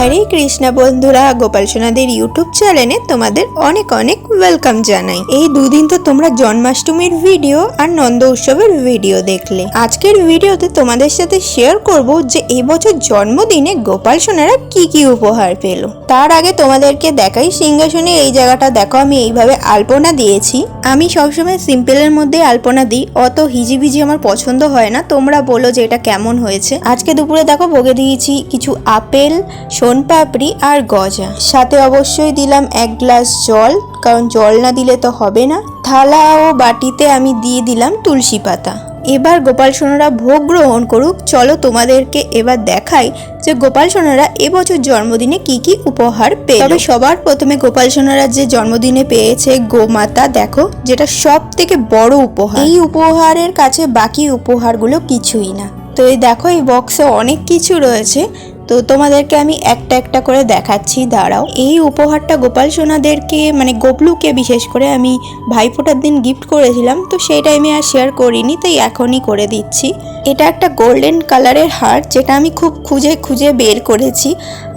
হরে কৃষ্ণা বন্ধুরা, গোপাল সোনাদের ইউটিউব চ্যানেলে তোমাদের অনেক অনেক ওয়েলকাম জানাই। এই দুদিন তো তোমরা জন্মাষ্টমীর ভিডিও আর নন্দ উৎসবের ভিডিও দেখলে। আজকের ভিডিওতে তোমাদের সাথে শেয়ার করব যে এবছর জন্মদিনে গোপাল সোনারা কি কি উপহার পেল। তার আগে তোমাদেরকে দেখাই, সিংহাসনে এই জায়গাটা দেখো, আমি এইভাবে আলপনা দিয়েছি। আমি সবসময় সিম্পলের মধ্যে আলপনা দিই, অত হিজিবিজি আমার পছন্দ হয় না। তোমরা বলো যে এটা কেমন হয়েছে। আজকে দুপুরে দেখো, ভোগে দিয়েছি কিছু আপেল সোনপাপড়ি আর গজা। সাথে অবশ্যই দিলাম এক গ্লাস জল, কারণ জল না দিলে তো হবে না। থালা ও বাটিতে আমি দিয়ে দিলাম তুলসী পাতা। এবার গোপাল সোনারা ভোগ গ্রহণ করুক। চলো তোমাদেরকে এবার দেখাই যে গোপাল সোনারা এবছর জন্মদিনে কি কি উপহার পেয়ে তবে সবার প্রথমে গোপাল সোনারা যে জন্মদিনে পেয়েছে গোমাতা, দেখো, যেটা সব থেকে বড় উপহার। এই উপহারের কাছে বাকি উপহারগুলো কিছুই না। তো এই দেখো, এই বক্সে অনেক কিছু রয়েছে। তো তোমাদেরকে আমি একটা একটা করে দেখাচ্ছি, দাঁড়াও। এই উপহারটা গোপাল সোনাদেরকে মানে গোপলুকে বিশেষ করে আমি ভাইফোঁটার দিন গিফট করেছিলাম, তো সেই টাইমে আর শেয়ার করিনি, তাই এখনই করে দিচ্ছি। এটা একটা গোল্ডেন কালারের হার, যেটা আমি খুব খুঁজে খুঁজে বের করেছি,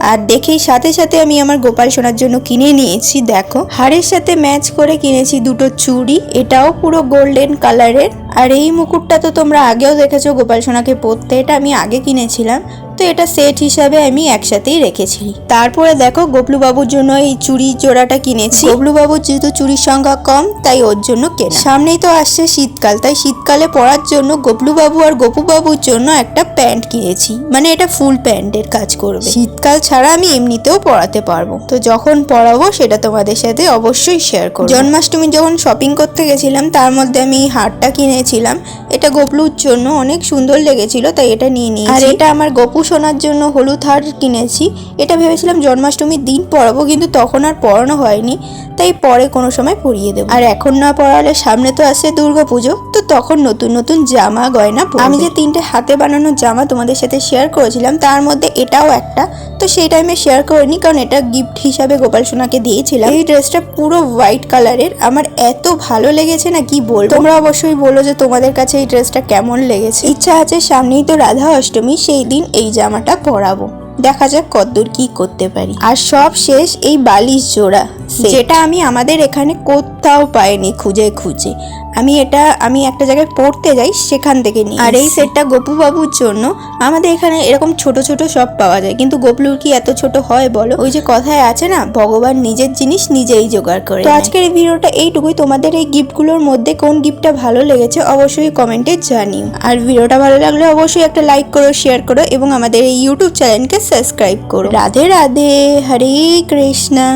আর দেখেই সাথে সাথে আমি আমার গোপাল সোনার জন্য কিনে নিয়েছি, দেখো। হারের সাথে ম্যাচ করে কিনেছি দুটো চুড়ি, এটাও পুরো গোল্ডেন কালারের আর এই মুকুটটা তো তোমরা আগেও দেখেছ, গোপাল সোনাকে পরতে এটা আমি আগে কিনেছিলাম। তো এটা সেট হিসাবে আমি একসাথেই রেখেছি। তারপরে দেখো, গোপলুবাবুর জন্য এই চুড়ি জোড়াটা কিনেছি। গবলু বাবুর যেহেতু চুরির সংখ্যা কম, তাই ওর জন্য কেনা। সামনেই তো আসছে শীতকাল, তাই শীতকালে পরার জন্য গোপলুবাবু আর গোপুবাবুর জন্য একটা প্যান্ট কিনেছি। মানে এটা ফুল প্যান্টের কাজ করবে। শীতকাল ছাড়া আমি এমনিতেও পরাতে পারব। তো যখন পরাবো, সেটা তোমাদের সাথে অবশ্যই শেয়ার করব। জন্মাষ্টমী যখন শপিং করতে গেছিলাম, তার মধ্যে আমি হারটা কিনেছিলাম এটা গোপলুর জন্য অনেক সুন্দর লেগেছিল তাই এটা নিয়ে নিয়েছি। আর এটা আমার গপু সোনার জন্য হলুদ হার কিনেছি। এটা ভেবেছিলাম জন্মাষ্টমীর দিন পরাবো কিন্তু তখন আর পরানো হয়নি তাই পরে কোনো সময় পরিয়ে দেবো। আর এখন না পরালে সামনে তো আসছে দুর্গা পুজো তো তখন নতুন নতুন জামা গয়না আমি যে তিনটে হাতে বানানো জামা তোমাদের সাথে শেয়ার করেছিলাম তার মধ্যে এটাও একটা তো সেই টাইমে শেয়ার করিনি, কারণ এটা গিফট হিসাবে গোপাল সোনাকে দিয়েছিলাম। এই ড্রেসটা পুরো হোয়াইট কালারের আমার এত ভালো লেগেছে না, কি বলব? তোমরা অবশ্যই বলো যে তোমাদের কাছে এই ড্রেসটা কেমন লেগেছে। ইচ্ছা আছে সামনেই তো রাধা অষ্টমী, সেই দিন এই জামাটা পরাবো। দেখা যাক কতদূর কি করতে পারি। আর সব শেষ এই বালিশ জোড়া। যেটা আমি আমাদের এখানে কোথাও পাইনি খুঁজে খুঁজে। আমি এটা আমি একটা জায়গায় পড়তে যাই সেখান থেকে নিই আর এই সেটটা গপু বাবুর জন্য। আমাদের এখানে এরকম ছোট ছোট সব পাওয়া যায়। কিন্তু গোপলুর কি এত ছোট হয় বলো? ওই যে কথায় আছে না ভগবান নিজের জিনিস নিজেই জোগাড় করে তো আজকের এই ভিডিওটা এইটুকুই। তোমাদের এই গিফটগুলোর মধ্যে কোন গিফটটা ভালো লেগেছে অবশ্যই কমেন্টে জানিও। আর ভিডিওটা ভালো লাগলে অবশ্যই একটা লাইক করো শেয়ার করো এবং আমাদের এই ইউটিউব চ্যানেলকে সাবস্ক্রাইব করো। রাধে রাধে হরে কৃষ্ণা।